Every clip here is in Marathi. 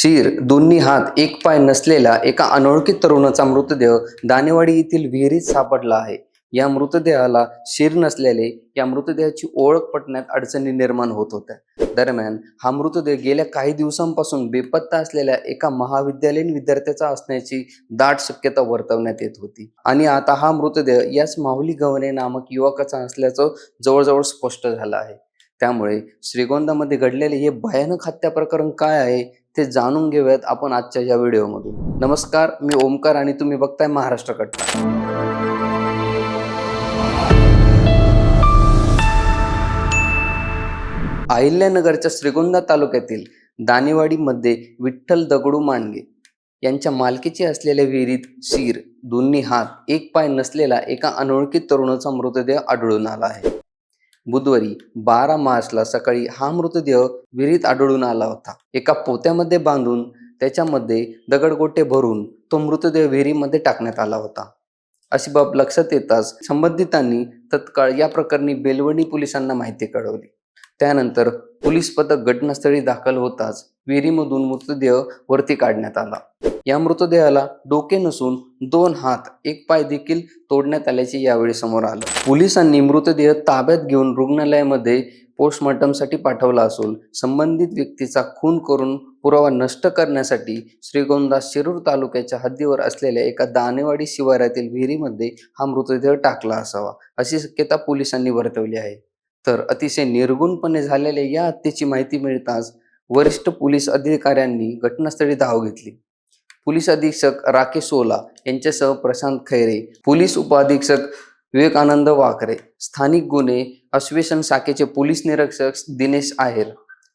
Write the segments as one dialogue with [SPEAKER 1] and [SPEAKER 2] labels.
[SPEAKER 1] शीर दोन्ही हात एक पाय नसलेला एका अनोळखी तरुणाचा मृतदेह दानेवाडी येथील विहिरीत सापडला आहे. या मृतदेहाला शीर नसलेले या मृतदेहाची ओळख पटण्यात अडचणी निर्माण होत होत्या. दरम्यान हा मृतदेह गेल्या काही दिवसांपासून बेपत्ता असलेल्या एका महाविद्यालयीन विद्यार्थ्याचा असण्याची दाट शक्यता वर्तवण्यात येत होती. आणि आता हा मृतदेह याच माहुली गवणे नामक युवकाचा असल्याचं जवळजवळ स्पष्ट झालं आहे. त्यामुळे श्रीगोंदामध्ये घडलेले हे भयानक हत्या प्रकरण काय आहे ते जाणून घेऊयात आपण आजच्या या व्हिडिओमधून. नमस्कार मी ओमकार आणि तुम्ही बघताय महाराष्ट्र कट्टा. अहिल्यानगरच्या श्रीगोंदा तालुक्यातील दानेवाडीमध्ये विठ्ठल दगडू मांडगे यांच्या मालकीचे असलेल्या विहिरीत शिर दोन्ही हात एक पाय नसलेला एका अनोळखी तरुणाचा मृतदेह आढळून आला आहे. बुधवारी बारा मार्चला सकाळी हा मृतदेह विहिरीत आढळून आला होता. एका पोत्यामध्ये बांधून त्याच्यामध्ये दगडगोटे भरून तो मृतदेह विहिरीमध्ये टाकण्यात आला होता. अशी बाब लक्षात येताच संबंधितांनी तत्काळ या प्रकरणी बेलवणी पोलिसांना माहिती कळवली. त्यानंतर पोलीस पथक घटनास्थळी दाखल होताच विहिरीमधून मृतदेह वरती काढण्यात आला. या मृतदेहाला डोके नसून दोन हात एक पाय देखील तोडण्यात आल्याचे यावेळी समोर आलं. पोलिसांनी मृतदेह ताब्यात घेऊन रुग्णालयामध्ये पोस्टमॉर्टमसाठी पाठवला असून संबंधित व्यक्तीचा खून करून पुरावा नष्ट करण्यासाठी श्रीगोंदा शिरूर तालुक्याच्या हद्दीवर असलेल्या एका दानेवाडी शिवारातील विहिरीमध्ये हा मृतदेह टाकला असावा अशी शक्यता पोलिसांनी वर्तवली आहे. तर अतिशय निर्गुणपणे झालेल्या या हत्येची माहिती मिळताच वरिष्ठ पोलीस अधिकाऱ्यांनी घटनास्थळी धाव घेतली. पोलीस अधीक्षक राकेश सोला यांच्यासह प्रशांत खैरे पोलीस उपअधीक्षक विवेकानंद वाकरे स्थानिक गुन्हे अस्वेषण शाखेचे पोलीस निरीक्षक दिनेश आहेर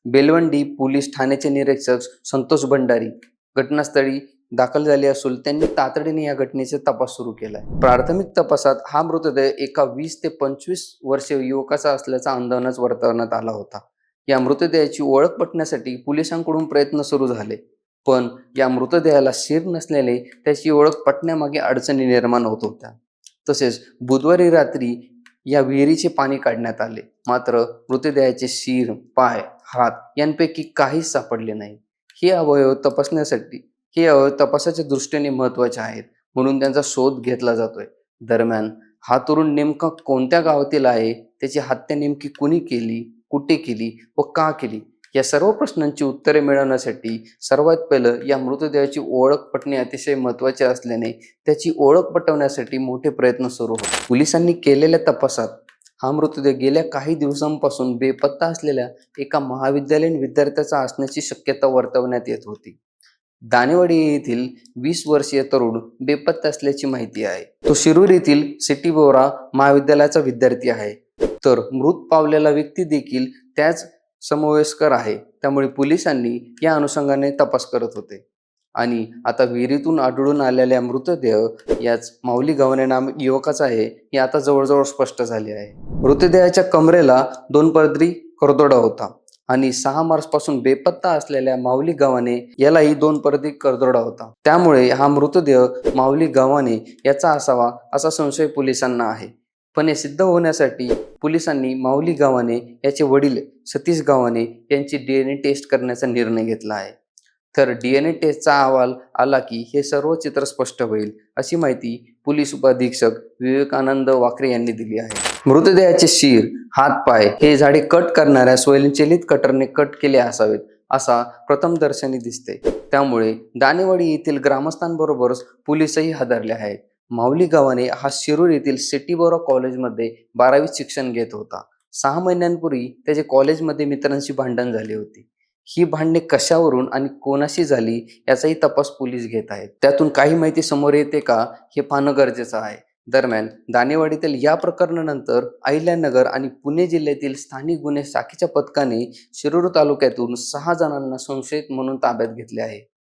[SPEAKER 1] बेलवंडी पोलीस ठाण्याचे निरीक्षक संतोष भंडारी. घटनास्थळी दाखल झाले असून त्यांनी तातडीने या घटनेचा तपास सुरू केलाय. प्राथमिक तपासात हा मृतदेह एका वीस ते पंचवीस वर्षीय युवकाचा असल्याचा अंदाज वर्तवण्यात आला होता. या मृतदेहाची ओळख पटण्यासाठी पोलिसांकडून प्रयत्न सुरू झाले. पण या मृतदेहाला शिर नसल्याने त्याची ओळख पटण्यामागे अडचणी निर्माण होत होत्या. तसेच बुधवारी रात्री या विहिरीचे पाणी काढण्यात आले. मात्र मृतदेहाचे शिर पाय हात यांपैकी काहीच सापडले नाही. हे अवयव तपासण्यासाठी हे अवयव तपासाच्या दृष्टीने महत्त्वाचे आहेत म्हणून त्यांचा शोध घेतला जातोय. दरम्यान हा तरुण नेमका कोणत्या गावातील आहे? त्याची हत्या नेमकी कुणी केली? कुठे केली व का केली? या सर्व प्रश्नांची उत्तरे मिळवण्यासाठी सर्वात पहिलं या मृतदेहाची ओळख पटणे अतिशय महत्त्वाचे असल्याने त्याची ओळख पटवण्यासाठी मोठे प्रयत्न सुरू होते. पोलिसांनी केलेल्या तपासात हा मृतदेह गेल्या काही दिवसांपासून बेपत्ता असलेल्या एका महाविद्यालयीन विद्यार्थ्याचा असण्याची शक्यता वर्तवण्यात येत होती. दानेवाडी येथील वीस वर्षीय तरुण बेपत्ता असल्याची माहिती आहे. तो शिरूर येथील सिटी बोरा महाविद्यालयाचा विद्यार्थी आहे. तर मृत पावलेला व्यक्ती देखील त्याच समवयस्कर आहे. त्यामुळे पोलिसांनी या अनुषंगाने तपास करत होते. आणि आता विहिरीतून आढळून आलेल्या मृतदेह याच माऊली गव्हाणे नाम युवकाचा आहे हे आता जवळजवळ स्पष्ट झाले आहे. मृतदेहाच्या कमरेला दोन पदरी करदोडा होता आणि सहा मार्च पासून बेपत्ता असलेल्या माऊली गव्हाणे यालाही दोन परदी करदोडा होता. त्यामुळे हा मृतदेह माऊली गव्हाणे याचा असावा असा संशय पोलिसांना आहे. पण हे सिद्ध होण्यासाठी पोलिसांनी माऊली गावाने याचे वडील सतीश गावाने यांची डीएनए टेस्ट करण्याचा निर्णय घेतला आहे. तर डीएनए टेस्टचा अहवाल आला की हे सर्व चित्र स्पष्ट होईल अशी माहिती पोलीस उपअधीक्षक विवेकानंद वाकरे यांनी दिली आहे. मृतदेहाचे शिर हात पाय हे झाडे कट करणाऱ्या स्वयंचलित कटरने कट केले असावेत असा प्रथमदर्शनी दिसते. त्यामुळे दानेवाडी येथील ग्रामस्थांबरोबरच पोलीसही हादरले आहेत. माऊली गावाने हा शिरूर येथील सिटी बोरा कॉलेजमध्ये बारावीत शिक्षण घेत होता. सहा महिन्यांपूर्वी त्याचे कॉलेजमध्ये मित्रांशी भांडण झाली होती. ही भांडणे कशावरून आणि कोणाशी झाली याचाही तपास पोलीस घेत आहेत. त्यातून काही माहिती समोर येते का हे पाहणं गरजेचं आहे. दरम्यान दानेवाडीतील या प्रकरणानंतर अहिल्यानगर आणि पुणे जिल्ह्यातील स्थानिक गुन्हे शाखेच्या पथकाने शिरूर तालुक्यातून सहा जणांना संशयित म्हणून ताब्यात घेतले आहे.